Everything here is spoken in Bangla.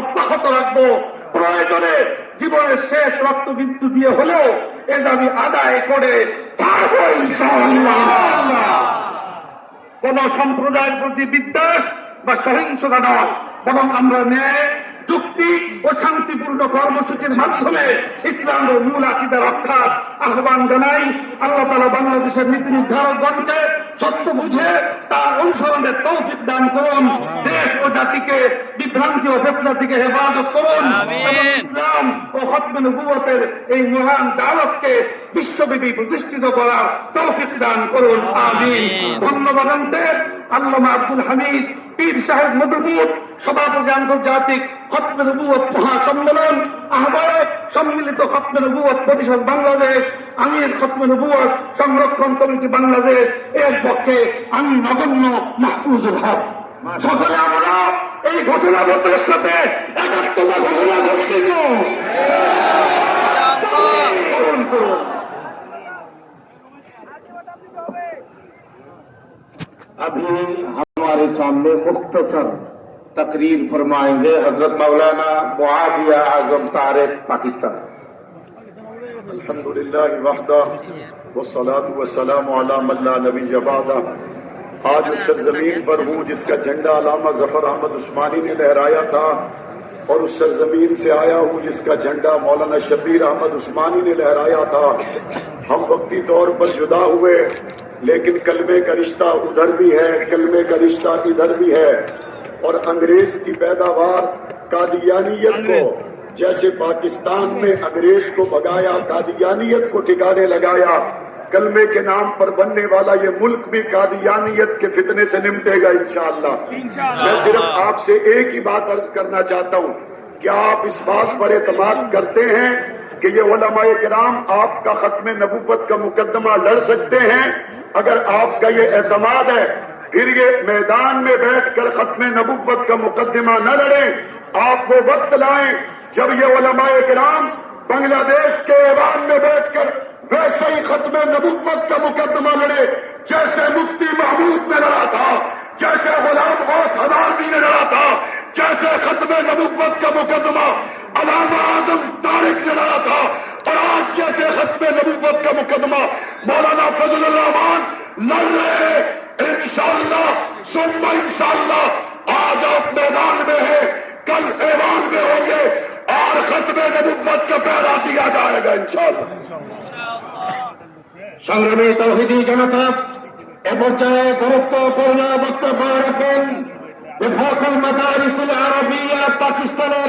অব্যাহত রাখব। প্রয়োজনে জীবনের শেষ রক্তবিন্দু দিয়ে হলেও এ দাবি আদায় করে কোন সম্প্রদায়ের প্রতি বিদ্বেষ বা সহিংসতা নয়, বরং আমরা ন্যায়, যুক্তি ও শান্তিপূর্ণ কর্মসূচির মাধ্যমে ইসলামের মূল আকিদা রক্ষার আহ্বান জানাই। আল্লাহ তালা বাংলাদেশের নীতি নির্ধারকগণকে সত্য বুঝে তার অনুসরণের তৌফিক দান করুন। দেশ ও জাতিকে বিভ্রান্তি ও ফেতনা থেকে হেফাজত করুন। ইসলাম ও খতমে নবুয়তের এই মহান দাওয়াতকে বিশ্বব্যাপী প্রতিষ্ঠিত করার তৌফিক দান করুন। আমিন। ধন্যবাদ আনতে আল্লামা আব্দুল হামিদ পীর সাহেব মধুপুর সভাপতি আন্তর্জাতিক খতমে নবুয়ত মহাসম্মেলন আহ্বায়ক সম্মিলিত খতমে নবুয়ত পরিষদ বাংলাদেশ আমির খতমে নবুয়ত সংরক্ষণ কমিটি বাংলাদেশ এর পক্ষে আমি নগণ্য মাহফুজুল হক। সকলে আমরা এই ঘটনাপত্রের সাথে একাত্মতা ঘোষণা করতে করুন করুন अभी हमारे सामने मुख्तसर तकरीर फरमाएंगे हजरत मौलाना मुआविया आजम तारिक पाकिस्तान अल्हम्दुलिल्लाह वहदा آج اس سرزمین پر ہوں جس کا جھنڈا علامہ ظفر احمد عثمانی نے لہرایا تھا اور اس سرزمین سے آیا ہوں جس کا جھنڈا مولانا شبیر احمد عثمانی نے لہرایا تھا۔ ہم وقتی طور پر جدا ہوئے لیکن کلمے کا رشتہ ادھر بھی ہے کلمے کا رشتہ ادھر بھی ہے۔ اور انگریز کی پیداوار قادیانیت کو جیسے پاکستان میں انگریز کو بگایا قادیانیت کو ٹھکانے لگایا۔ کلمے کے نام پر بننے والا یہ ملک بھی قادیانیت کے فتنے سے نمٹے گا انشاءاللہ۔ میں صرف آپ سے ایک ہی بات عرض کرنا چاہتا ہوں۔ کیا آپ اس بات پر اعتماد کرتے ہیں کہ یہ علماء کرام آپ کا ختم نبوت کا مقدمہ لڑ سکتے ہیں؟ اگر آپ کا یہ اعتماد ہے پھر یہ میدان میں بیٹھ کر ختم نبوت کا مقدمہ نہ لڑیں آپ وہ وقت لائیں جب یہ علماء کرام بنگلہ دیش کے ایوان میں بیٹھ کر ویسے ہی ختم نبوت کا مقدمہ لڑے، جیسے مفتی محمود نے لڑا تھا، جیسے غلام غوث ہزاروی نے لڑا تھا، جیسے ختم نبوت کا مقدمہ علامہ اعظم طارق نے لڑا تھا، اور آج جیسے ختم نبوت کا مقدمہ مولانا فضل الرحمان لڑ رہے ہیں۔ انشاءاللہ، ثم انشاءاللہ، آج آپ میدان میں ہیں۔ और खत्म नबूवत का पैरा दिया जाएगा इंशाअल्लाह সংগ্রামী তৌহিদি জনতা এ পর্যায়ে গুরুত্বপূর্ণ বক্তব্য রাখবেন বেফাকুল মাদারিসুল আরবিয়া পাকিস্তানের